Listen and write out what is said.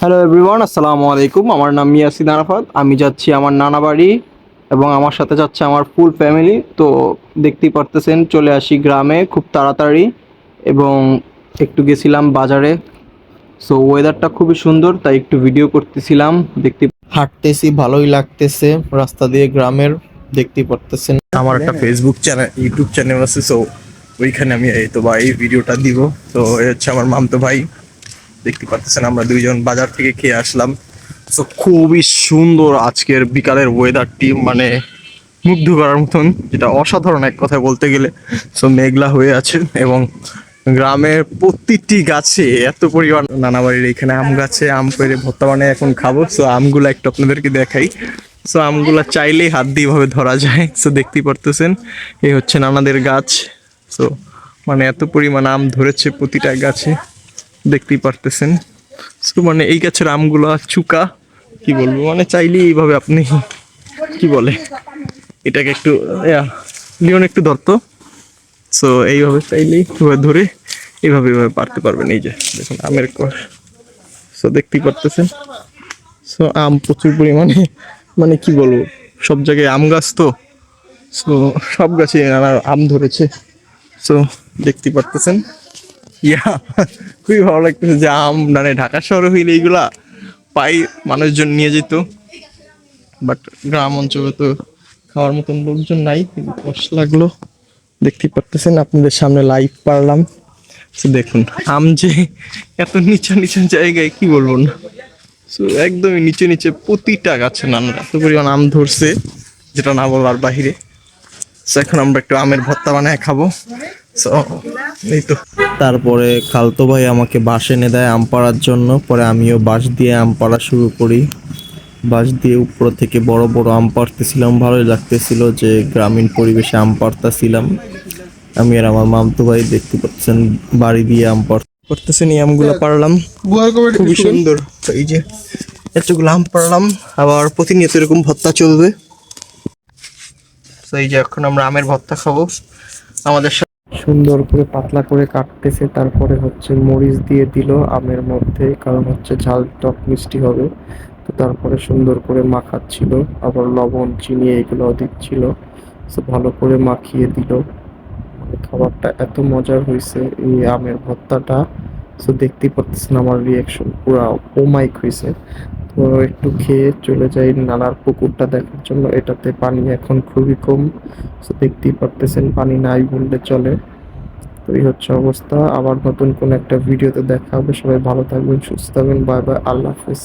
Hello everyone আসসালামু আলাইকুম। আমার নাম মিয়াসিন আরাফাত। আমি যাচ্ছি আমার নানা বাড়ি এবং আমার সাথে যাচ্ছে আমার ফুল ফ্যামিলি তো দেখতেই পারতেছেন, চলে আসি গ্রামে খুব তাড়াতাড়ি এবং একটু গেছিলাম বাজারে। সো ওয়েদারটা খুবই সুন্দর, তাই একটু ভিডিও করতেছিলাম। দেখতে হাঁটতেছি, ভালোই লাগতেছে রাস্তা দিয়ে গ্রামের, দেখতেই পারতেছেন। আমার একটা ফেসবুক চ্যানেল ইউটিউব চ্যানেল আছে সো ওইখানে আমি এই তো ভাই ভিডিওটা দিব। তো এই হচ্ছে আমার মামতো ভাই। দেখতে পাচ্ছেন আমরা দুইজন বাজার থেকে খেয়ে আসলাম। তো খুবই সুন্দর আজকের বিকালের ওয়েদারটি মানে মুগ্ধ করার মতন, যেটা অসাধারণ এক কথা বলতে গেলে। সো মেঘলা হয়ে আছে এবং গ্রামের প্রতিটি গাছে এত পরিমাণ নানা বাড়ির এখানে আম গাছে, আম পেরে ভর্তা বানিয়ে এখন খাব। সো আমগুলো একটু আপনাদেরকে দেখাই। সো আমগুলো চাইলেই হাত দিয়ে ভাবে ধরা যায়। সো দেখতেই পারতেছেন, এই হচ্ছে নানাদের গাছ। সো মানে এত পরিমাণ আম ধরেছে প্রতিটা গাছে। দেখতেই পারতেছেন। সো মানে এই গাছের আমগুলো চুকা, কি বলব? মানে চাইলেই এইভাবে আপনি কি বলে? এটাকে একটু লিওন একটু ধরতো। সো এইভাবে চাইলেই ধরে এইভাবে এইভাবে পারতে পারবেন। এই যে, দেখুন, আমের কষ সো দেখতেই পারতেছেন। সো আম প্রচুর পরিমাণে মানে কি বলব? সব জায়গায় আম গাছ তো। সো সব গাছে নানা আম ধরেছে। সো দেখতেই পারতেছেন। ইয়া খুবই ভালো লাগতেছে যে আম মানে ঢাকা শহরে হইলে এইগুলা পাই মানুষজন নিয়ে যেত। বাট গ্রাম অঞ্চলে তো খাওয়ার মতন লোকজন নাই কিন্তু কষ্ট লাগল। দেখতেই পারতেছেন আপনাদের সামনে লাইভ পারলাম। তো দেখুন আম যে এত নিচা নিচা জায়গায় কি বলব না। সো একদমই নিচে নিচে প্রতিটা গাছে নানা এত পরিমাণ আম ধরছে যেটা না বলার বাহিরে। So, এখন আমরা একটু আমের ভর্তা বানায় খাব। সো এই তো। তারপরে খালতো ভাই আমাকে বাঁশ এনে দেয় আম পাড়ার জন্য। পরে আমিও বাঁশ দিয়ে আম পাড়া শুরু করি। বাঁশ দিয়ে উপর থেকে বড় বড় আম পাড়তেছিলাম। ভালোই লাগতেছিল যে গ্রামীণ পরিবেশে আম পাড়তেছিলাম। আমি আর আমার মামতো ভাই দেখতে পাচ্ছেন বাড়ি দিয়ে আম পাড় করতেছেন এই আমগুলো পারলাম খুবই সুন্দর। এই যে এতগুলো আম পারলাম আবার প্রতিনিয়ত এরকম ভর্তা চলবে। তো এই যে এখন আমরা আমের ভর্তা খাব। আমাদের সুন্দর করে পাতলা করে কাটতেছে, তারপরে হচ্ছে মরিচ দিয়ে দিল আমের মধ্যে, কারণ হচ্ছে ঝাল টক মিষ্টি হবে। তো তারপরে সুন্দর করে মাখাচ্ছিল, আবার লবণ, চিনি এগুলো দিচ্ছিল। তো ভালো করে মাখিয়ে দিল। মানে খাবারটা এত মজার হয়েছে এই আমের ভর্তাটা। তো দেখতেই পারতেছেন আমার রিয়াকশন পুরো ওমাইক হয়েছে একটু খেয়ে চলে যাই নালার পুকুরটা দেখার জন্য। এটাতে পানি এখন খুবই কম। দেখতেই পারতেছেন, পানি নাই বললে চলে। তো এই হচ্ছে অবস্থা। আবার নতুন কোন একটা ভিডিওতে দেখা হবে। সবাই ভালো থাকবেন, সুস্থ থাকবেন। Bye bye. আল্লাহ হাফিজ।